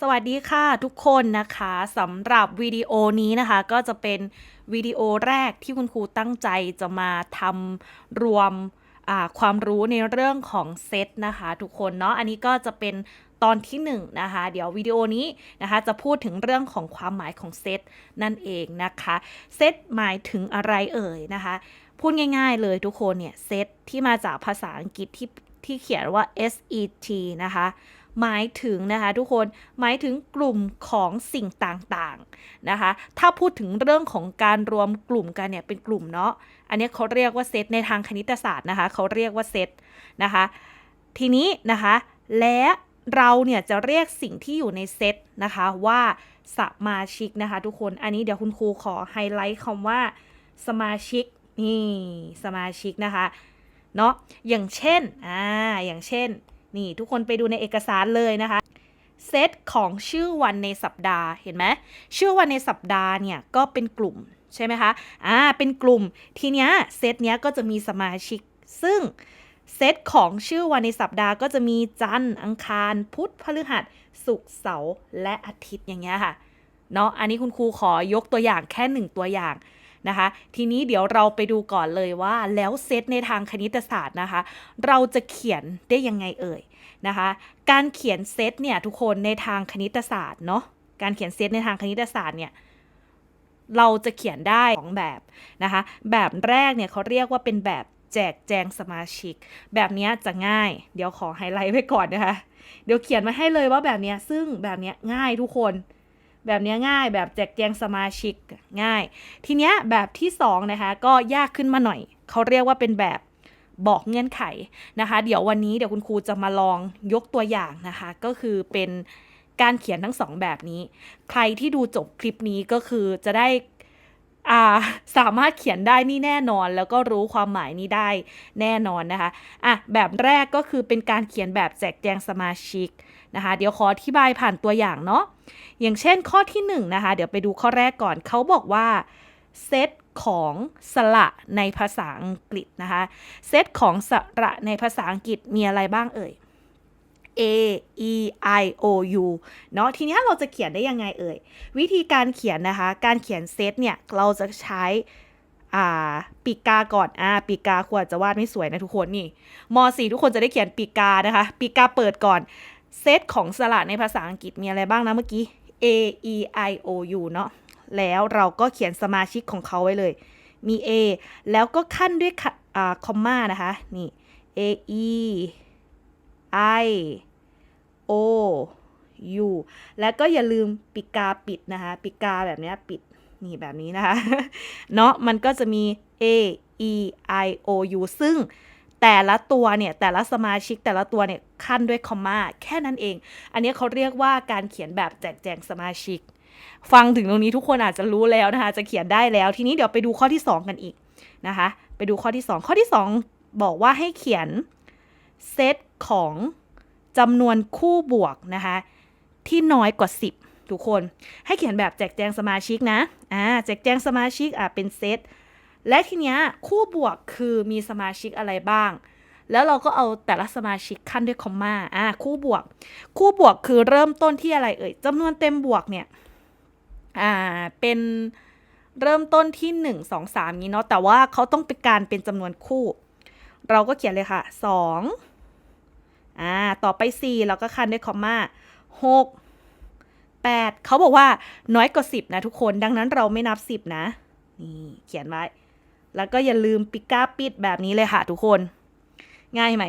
สวัสดีค่ะทุกคนนะคะสำหรับวิดีโอนี้นะคะ ก็จะเป็นวิดีโอแรกที่คุณครูตั้งใจจะมาทำรวมความรู้ในเรื่องของเซตนะคะทุกคนเนาะอันนี้ก็จะเป็นตอนที่1นงนะคะ เดี๋ยววิดีโอนี้นะคะจะพูดถึงเรื่องของความหมายของเซตนั่นเองนะคะเซตหมายถึงอะไรเอ่ยนะคะ พูดง่ายๆเลยทุกคนเนี่ยเซตที่มาจากภาษาอังกฤษที่ที่เขียนว่า set นะคะ หมายถึงนะคะทุกคนหมายถึงกลุ่มของสิ่งต่างๆนะคะ ถ้าพูดถึงเรื่องของการรวมกลุ่มกันเนี่ยเป็นกลุ่มเนาะอันนี้เขาเรียกว่าเซตในทางคณิตศาสตร์นะคะเขาเรียกว่าเซตนะคะ ทีนี้นะคะและเราเนี่ยจะเรียกสิ่งที่อยู่ในเซตนะคะว่าสมาชิกนะคะ ทุกคนอันนี้เดี๋ยวคุณครูขอไฮไลท์คำว่าสมาชิกนี่สมาชิกนะคะเนาะอย่างเช่นอ่าอย่างเช่น นี่ทุกคนไปดูในเอกสารเลยนะคะเซตของชื่อวันในสัปดาห์เห็นไหมชื่อวันในสัปดาห์เนี่ยก็เป็นกลุ่มใช่ไหมคะอ่าเป็นกลุ่มทีเนี้ยเซตเนี้ยก็จะมีสมาชิก ซึ่งเซตของชื่อวันในสัปดาห์ก็จะมีจันทร์อังคาร พุธพฤหัสศุกร์เสาร์และอาทิตย์อย่างเงี้ยค่ะเนาะอันนี้คุณครูขอยกตัวอย่างแค่หนึ่งตัวอย่างนะคะ ทีนี้เดี๋ยวเราไปดูก่อนเลยว่าแล้วเซตในทางคณิตศาสตร์นะคะ เราจะเขียนได้ยังไงเอ่ย นะคะ การเขียนเซตเนี่ยทุกคนในทางคณิตศาสตร์เนาะ การเขียนเซตในทางคณิตศาสตร์เนี่ยเราจะเขียนได้สองแบบนะคะ แบบแรกเนี่ยเขาเรียกว่าเป็นแบบแจกแจงสมาชิก แบบนี้จะง่าย เดี๋ยวขอไฮไลท์ไว้ก่อนนะคะ เดี๋ยวเขียนมาให้เลยว่าแบบนี้ซึ่งแบบนี้ง่ายทุกคน แบบนี้ง่ายแบบแจกแจงสมาชิกง่าย ทีเนี้ยแบบที่2นะคะก็ยากขึ้นมาหน่อย เขาเรียกว่าเป็นแบบ บอกเงื่อนไขนะคะ เดี๋ยววันนี้เดี๋ยวคุณครูจะมาลองยกตัวอย่างนะคะ ก็คือเป็นการเขียนทั้งสองแบบนี้ ใครที่ดูจบคลิปนี้ก็คือจะได้อ่าสามารถเขียนได้นี่แน่นอน แล้วก็รู้ความหมายนี้ได้แน่นอนนะคะอะแบบแรกก็คือเป็นการเขียนแบบแจกแจงสมาชิกนะคะ เดี๋ยวขออธิบายผ่านตัวอย่างเนาะอย่างเช่นข้อที่1นงนะคะ เดี๋ยวไปดูข้อแรกก่อนเขาบอกว่าเซต ของสระในภาษาอังกฤษนะคะ เซตของสระในภาษาอังกฤษมีอะไรบ้างเอ่ย A E I O U เนาะทีนี้เราจะเขียนได้ยังไงเอ่ย วิธีการเขียนนะคะ การเขียนเซตเนี่ย เราจะใช้ปีกกาก่อนอ่าปีกาควรจะวาดไม่สวยนะทุกคนนี่ม .4 ทุกคนจะได้เขียนปีกานะคะ ปีกกาเปิดก่อน เซตของสระในภาษาอังกฤษมีอะไรบ้างนะเมื่อกี้ A E I O U เนาะ แล้วเราก็เขียนสมาชิกของเขาไว้เลย มี A แล้วก็ขั้นด้วยอ่าคอมมานะคะ นี่ A E I O U แล้วก็อย่าลืมปิกาปิดนะคะ ปิกาแบบนี้ปิด นี่แบบนี้นะคะ เนาะมันก็จะมี A E I O U ซึ่งแต่ละตัวเนี่ยแต่ละสมาชิกแต่ละตัวเนี่ยขั้นด้วยคอมมาแค่นั้นเอง อันนี้เขาเรียกว่าการเขียนแบบแจกแจงสมาชิก ฟังถึงตรงนี้ทุกคนอาจจะรู้แล้วนะคะ จะเขียนได้แล้ว ทีนี้เดี๋ยวไปดูข้อที่ 2 กันอีกนะคะ ไปดูข้อที่ 2 ข้อที่ 2 บอกว่าให้เขียนเซตของจำนวนคู่บวกนะคะ ที่น้อยกว่า 10 ทุกคนให้เขียนแบบแจกแจงสมาชิกนะอ่าแจกแจงสมาชิกอะเป็นเซตและทีเนี้ยคู่บวกคือมีสมาชิกอะไรบ้าง แล้วเราก็เอาแต่ละสมาชิกขั้นด้วยคอมมาอ่าคู่บวก คู่บวกคือเริ่มต้นที่อะไรเอ่ยจำนวนเต็มบวกเนี่ย อ่าเป็นเริ่มต้นที่ 1 2 3 นี้เนาะแต่ว่าเขาต้องเป็นการเป็นจำนวนคู่ เราก็เขียนเลยค่ะ 2อ่าต่อไป 4 เราก็คันด้วยคอมมา6 8 เขาบอกว่าน้อยกว่า 10 นะทุกคนดังนั้นเราไม่นับ 10 นะ นี่ เขียนไว้ แล้วก็อย่าลืมปิก้าปิดแบบนี้เลยค่ะทุกคน ง่ายไหม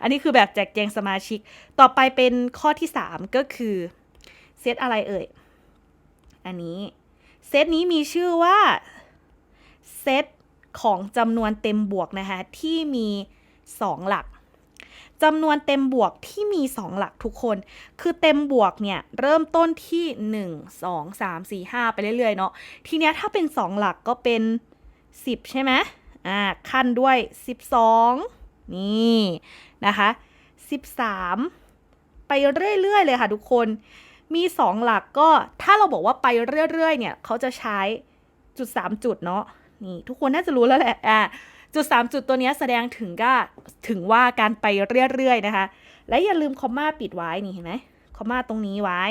อันนี้คือแบบแจกแจงสมาชิก ต่อไปเป็นข้อที่ 3 ก็คือ เซตอะไรเอ่ย อันนี้เซตนี้มีชื่อว่าเซตของจำนวนเต็มบวกนะคะที่มี 2 หลักจำนวนเต็มบวกที่มี 2 หลักทุกคน คือเต็มบวกเนี่ยเริ่มต้นที่ 1 2 3 4 5 ไปเรื่อยๆเนาะ ทีเนี้ยถ้าเป็น 2 หลักก็เป็น 10 ใช่ไหมอ่าขั้นด้วย 12 นี่นะคะ 13 ไปเรื่อยๆเลยค่ะทุกคน มี 2 หลักก็ถ้าเราบอกว่าไปเรื่อย ๆ เนี่ยเขาจะใช้จุด 3 จุดเนาะนี่ทุกคนน่าจะรู้แล้วแหละอ่าจุด 3 จุดตัวนี้แสดงถึงก็ถึงว่าการไปเรื่อย ๆ นะคะ และอย่าลืมคอมมาปิดไว้นี่เห็นไหมคอมมาตรงนี้ไว้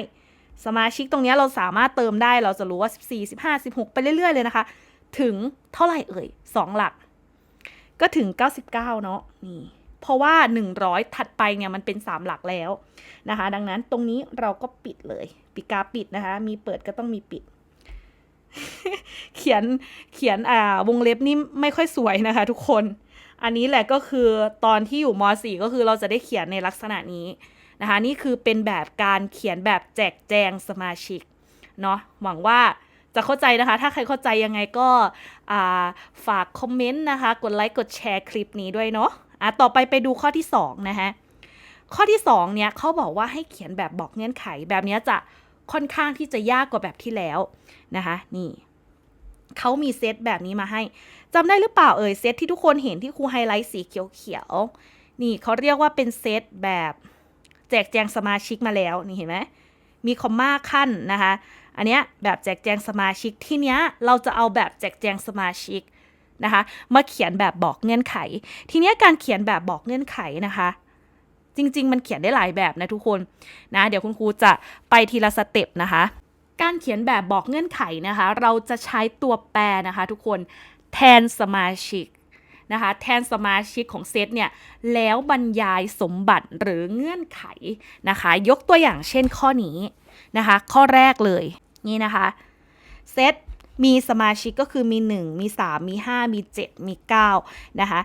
สมาชิกตรงเนี้ยเราสามารถเติมได้เราจะรู้ว่า 14 15 16 ไปเรื่อย ๆ เลยนะคะ ถึงเท่าไหร่เอ่ย 2 หลัก ก็ถึง 99 เนาะนี่ เพราะว่า 100 ถัดไปเนี่ยมันเป็น 3 หลักแล้วนะคะ ดังนั้นตรงนี้เราก็ปิดเลย ปิดกาปิดนะคะ มีเปิดก็ต้องมีปิด เขียนเขียนอ่าวงเล็บนี่ไม่ค่อยสวยนะคะทุกคน อันนี้แหละก็คือตอนที่อยู่ม .4 ก็คือเราจะได้เขียนในลักษณะนี้นะคะ นี่คือเป็นแบบการเขียนแบบแจกแจงสมาชิกเนาะหวังว่าจะเข้าใจนะคะ ถ้าใครเข้าใจยังไงก็อ่าฝากคอมเมนต์นะคะ กดไลค์ กดแชร์คลิปนี้ด้วยเนาะ อะต่อไปไปดูข้อที่2นะคะข้อที่2เนี่ยเขาบอกว่าให้เขียนแบบบอกเงื่อนไข แบบนี้จะค่อนข้างที่จะยากกว่าแบบที่แล้วนะคะนี่เขามีเซตแบบนี้มาให้จำได้หรือเปล่าเอ่ยเซตที่ทุกคนเห็นที่ครูไฮไลท์สีเขียวๆนี่เขาเรียกว่าเป็นเซตแบบแจกแจงสมาชิกมาแล้วนี่เห็นไหมมีคอมมาขั้นนะคะ อันเนี้ยแบบแจกแจงสมาชิกที่เนี้ยเราจะเอาแบบแจกแจงสมาชิก นะคะมาเขียนแบบบอกเงื่อนไข ทีนี้การเขียนแบบบอกเงื่อนไขนะคะ จริง ๆ มันเขียนได้หลายแบบนะทุกคนนะเดี๋ยวคุณครูจะไปทีละสเต็ปนะคะการเขียนแบบบอกเงื่อนไขนะคะ เราจะใช้ตัวแปรนะคะ ทุกคนแทนสมาชิกนะคะแทนสมาชิกของเซตเนี่ยแล้วบรรยายสมบัติหรือเงื่อนไขนะคะ ยกตัวอย่างเช่นข้อนี้นะคะ ข้อแรกเลยนี่นะคะเซต มีสมาชิกก็คือมี 1 มี 3 มี 5 มี 7 มี 9 นะคะ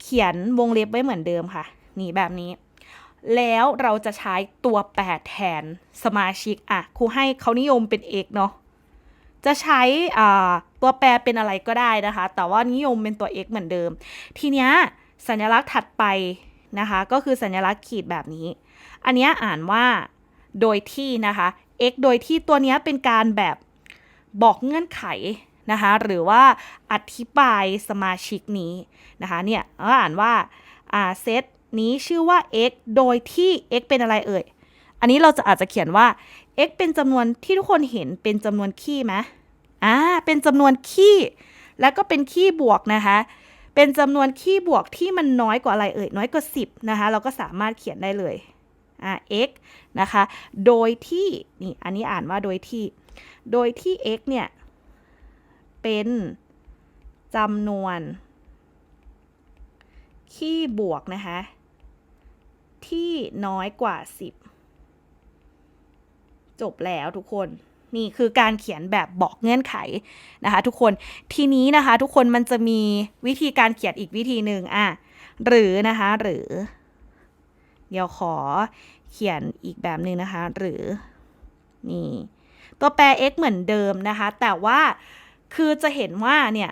เขียนวงเล็บไว้เหมือนเดิมค่ะ นี่แบบนี้ แล้วเราจะใช้ตัวแปรแทนสมาชิก อะครูให้เขานิยมเป็น x เนาะจะใช้ตัวแปรเป็นอะไรก็ได้นะคะ แต่ว่านิยมเป็นตัว x เหมือนเดิม ทีเนี้ยสัญลักษณ์ถัดไปนะคะ ก็คือสัญลักษณ์ขีดแบบนี้ อันเนี้ยอ่านว่าโดยที่นะคะ x โดยที่ตัวเนี้ยเป็นการแบบ บอกเงื่อนไขนะคะหรือว่าอธิบายสมาชิกนี้นะคะเนี่ยก็อ่านว่าอ่าเซตนี้ชื่อว่า x โดยที่ x เป็นอะไรเอ่ย อันนี้เราจะอาจจะเขียนว่า x เป็นจำนวนที่ทุกคนเห็นเป็นจำนวนคี่ไหมอ่าเป็นจำนวนคี่ แล้วก็เป็นคี่บวกนะคะ เป็นจำนวนคี่บวกที่มันน้อยกว่าอะไรเอ่ย น้อยกว่า 10 นะคะ เราก็สามารถเขียนได้เลยอ่า x นะคะ โดยที่ นี่ อันนี้อ่านว่าโดยที่ โดยที่ x เนี่ย เป็นจำนวนคี่บวกนะคะ ที่น้อยกว่า 10 จบแล้วทุกคนนี่คือการเขียนแบบบอกเงื่อนไขนะคะทุกคนทีนี้นะคะทุกคนมันจะมีวิธีการเขียนอีกวิธีหนึ่งอะหรือนะคะหรือ เดี๋ยวขอเขียนอีกแบบหนึ่งนะคะ หรือนี่ ตัวแปร x เหมือนเดิมนะคะ แต่ว่าคือจะเห็นว่าเนี่ย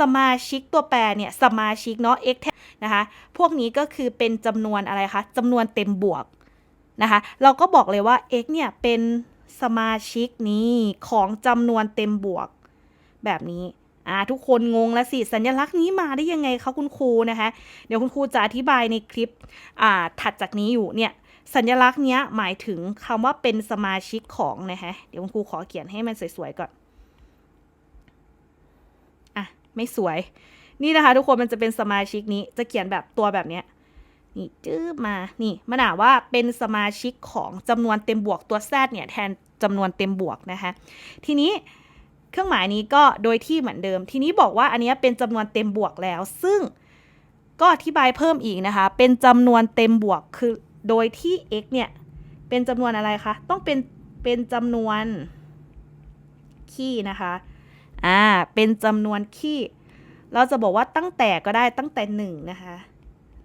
สมาชิกตัวแปรเนี่ยสมาชิกเนาะ x นะคะ พวกนี้ก็คือเป็นจำนวนอะไรคะจำนวนเต็มบวกนะคะ เราก็บอกเลยว่า x เนี่ยเป็นสมาชิกนี้ของจำนวนเต็มบวก แบบนี้อ่าทุกคนงงแล้วสิ สัญลักษณ์นี้มาได้ยังไงคะคุณครูนะคะ เดี๋ยวคุณครูจะอธิบายในคลิปอ่าถัดจากนี้อยู่เนี่ย สัญลักษณ์เนี้ยหมายถึงคำว่าเป็นสมาชิกของนะคะเดี๋ยวคุณครูขอเขียนให้มันสวยๆก่อน อะ ไม่สวย นี่นะคะ ทุกคนมันจะเป็นสมาชิกนี้ จะเขียนแบบตัวแบบเนี้ยนี่จื้อมา นี่มันอ่านว่าเป็นสมาชิกของจำนวนเต็มบวกตัวแซดเนี่ยแทนจำนวนเต็มบวกนะคะ ทีนี้เครื่องหมายนี้ก็โดยที่เหมือนเดิม ทีนี้บอกว่าอันนี้เป็นจำนวนเต็มบวกแล้ว ซึ่งก็อธิบายเพิ่มอีกนะคะ เป็นจำนวนเต็มบวกคือ โดยที่ x เนี่ย เป็นจำนวนอะไรคะ ต้องเป็น เป็นจำนวนคี่นะคะ อ่า เป็นจำนวนคี่เราจะบอกว่าตั้งแต่ก็ได้ตั้งแต่หนึ่งนะคะ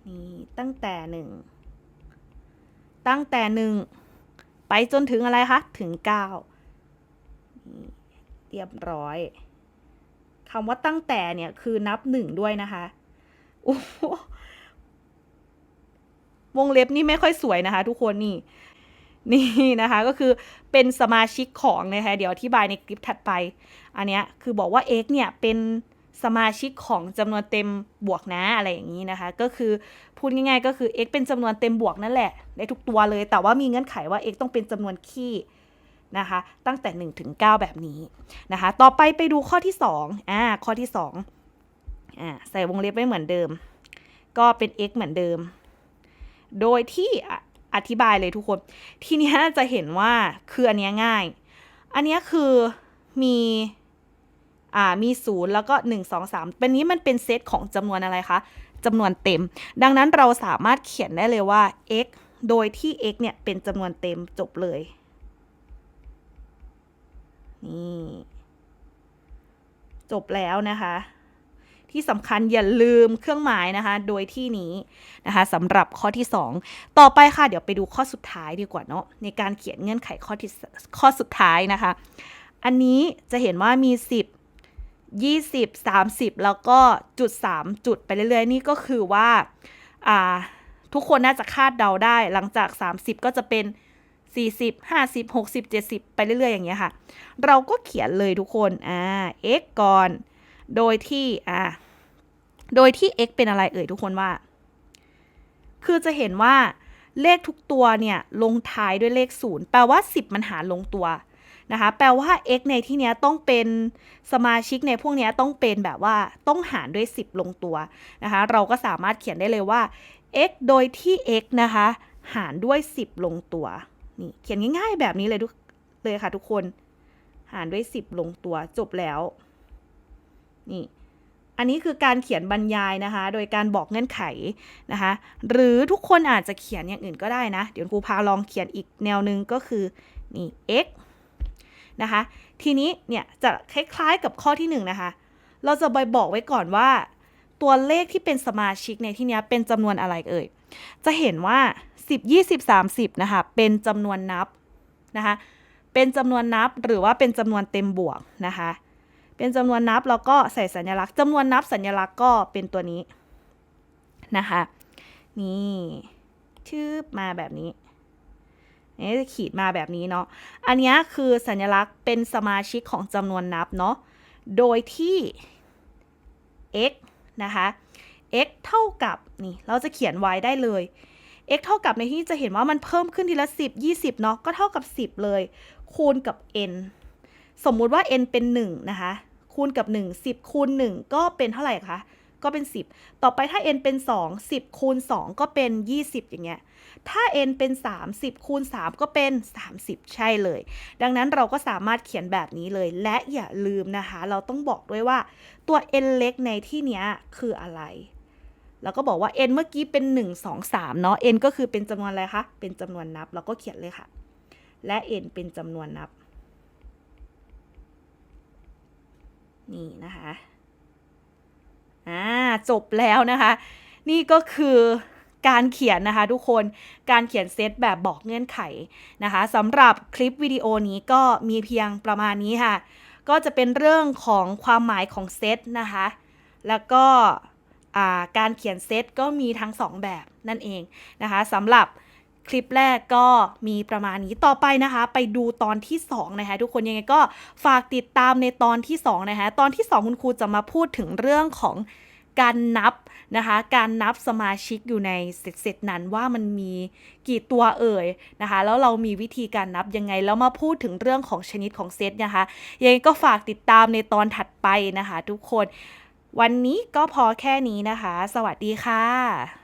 นี่ ตั้งแต่หนึ่ง ตั้งแต่หนึ่ง ไปจนถึงอะไรคะ ถึงเก้านี่เรียบร้อยคำว่าตั้งแต่เนี่ยคือนับหนึ่งด้วยนะคะโอ้ วงเล็บนี่ไม่ค่อยสวยนะคะ ทุกคนนี่นี่นะคะก็คือเป็นสมาชิกของนะคะเดี๋ยวอธิบายในคลิปถัดไป อันเนี้ยคือบอกว่า x เนี่ยเป็นสมาชิกของจำนวนเต็มบวกนะอะไรอย่างนี้นะคะ ก็คือพูดง่ายๆ ก็คือ x เป็นจำนวนเต็มบวกนั่นแหละในทุกตัวเลย แต่ว่ามีเงื่อนไขว่า x ต้องเป็นจำนวนคี่นะคะ ตั้งแต่1ถึง9แบบนี้นะคะ ต่อไปไปดูข้อที่2อ่าข้อที่2อ่าใส่วงเล็บไว้เหมือนเดิม ก็เป็น x เหมือนเดิม โดยที่อธิบายเลยทุกคน ทีนี้จะเห็นว่าคืออันนี้ง่าย อันนี้คือมีอ่ามีศูนย์แล้วก็หนึ่งสองสามเป็นนี้มันเป็นเซตของจำนวนอะไรคะจำนวนเต็ม ดังนั้นเราสามารถเขียนได้เลยว่า x โดยที่ x เนี่ยเป็นจำนวนเต็มจบเลย นี่ จบแล้วนะคะ ที่สำคัญอย่าลืมเครื่องหมายนะคะ โดยที่นี้นะคะสำหรับข้อที่ 2 ต่อไปค่ะ เดี๋ยวไปดูข้อสุดท้ายดีกว่าเนาะในการเขียนเงื่อนไขข้อที่ข้อสุดท้ายนะคะ อันนี้จะเห็นว่ามี 10 20 30 แล้วก็จุด 3 จุดไปเรื่อยๆ นี่ก็คือว่าอ่าทุกคนน่าจะคาดเดาได้ หลังจาก 30 ก็จะเป็น 40 50 60 70 ไปเรื่อยๆ อย่างเงี้ยค่ะ เราก็เขียนเลยทุกคนอ่า x ก่อน โดยที่อ่าโดยที่ x เป็นอะไรเอ่ยทุกคนว่า คือจะเห็นว่าเลขทุกตัวเนี่ยลงท้ายด้วยเลข 0 แปลว่า 10 มันหารลงตัวนะคะ แปลว่า x ในที่เนี้ยต้องเป็นสมาชิกในพวกเนี้ยต้องเป็นแบบว่าต้องหารด้วย 10 ลงตัวนะคะ เราก็สามารถเขียนได้เลยว่า x โดยที่ x นะคะ หารด้วย 10 ลงตัว นี่เขียนง่ายๆแบบนี้เลยทุกเลยค่ะทุกคน หารด้วย 10 ลงตัวจบแล้ว นี่ อันนี้คือการเขียนบรรยายนะคะ โดยการบอกเงื่อนไขนะคะ หรือทุกคนอาจจะเขียนอย่างอื่นก็ได้นะ เดี๋ยวครูพาลองเขียนอีกแนวหนึ่งก็คือนี่ x นะคะ ทีนี้เนี่ยจะคล้ายๆกับข้อที่ 1นงนะคะ เราจะไปบอกไว้ก่อนว่า ตัวเลขที่เป็นสมาชิกในที่นี้เป็นจำนวนอะไรเอ่ย จะเห็นว่า 10 20 30 นะคะ เป็นจำนวนนับนะคะ เป็นจำนวนนับหรือว่าเป็นจำนวนเต็มบวกนะคะ เป็นจำนวนนับแล้วก็ใส่สัญลักษณ์จำนวนนับสัญลักษณ์ก็เป็นตัวนี้นะคะ นี่ชื่อมาแบบนี้นี่จะขีดมาแบบนี้เนาะ อันนี้คือสัญลักษณ์เป็นสมาชิกของจำนวนนับเนาะ โดยที่ x นะคะ x เท่ากับนี่เราจะเขียนไว้ได้เลย x เท่ากับในที่จะเห็นว่ามันเพิ่มขึ้นทีละ 10 20 เนาะ ก็เท่ากับ 10 เลย คูณกับ n สมมุติว่า n เป็น 1 นะคะ คูณกับ 1 10คูณ1ก็เป็นเท่าไหร่คะ ก็เป็น 10 ต่อไปถ้า n เป็น 2 10คูณ2ก็เป็น 20 อย่างเงี้ย ถ้า n เป็น30คูณ3ก็เป็น 30 ใช่เลย ดังนั้นเราก็สามารถเขียนแบบนี้เลย และอย่าลืมนะคะ เราต้องบอกด้วยว่าตัว n เล็กในที่เนี้ยคืออะไรแล้วก็บอกว่า n เมื่อกี้เป็น 1 2 3 เนาะ n ก็คือเป็นจำนวนอะไรคะ เป็นจำนวนนับ เราก็เขียนเลยค่ะ และ n เป็นจำนวนนับ นี่นะคะอ่าจบแล้วนะคะ นี่ก็คือการเขียนนะคะทุกคนการเขียนเซตแบบบอกเงื่อนไขนะคะสำหรับคลิปวิดีโอนี้ก็มีเพียงประมาณนี้ค่ะ ก็จะเป็นเรื่องของความหมายของเซตนะคะ แล้วก็การเขียนเซตก็มีทั้ง 2 แบบนั่นเองนะคะสำหรับ คลิปแรกก็มีประมาณนี้ต่อไปนะคะ ไปดูตอนที่2นะคะทุกคนยังไงก็ฝากติดตามในตอนที่2นะคะตอนที่ 2 คุณครูจะมาพูดถึงเรื่องของการนับนะคะ การนับสมาชิกอยู่ในเซตนั้นว่ามันมีกี่ตัวเอ่ยนะคะ แล้วเรามีวิธีการนับยังไง แล้วมาพูดถึงเรื่องของชนิดของเซตนะคะยังไงก็ฝากติดตามในตอนถัดไปนะคะ ทุกคน วันนี้ก็พอแค่นี้นะคะ สวัสดีค่ะ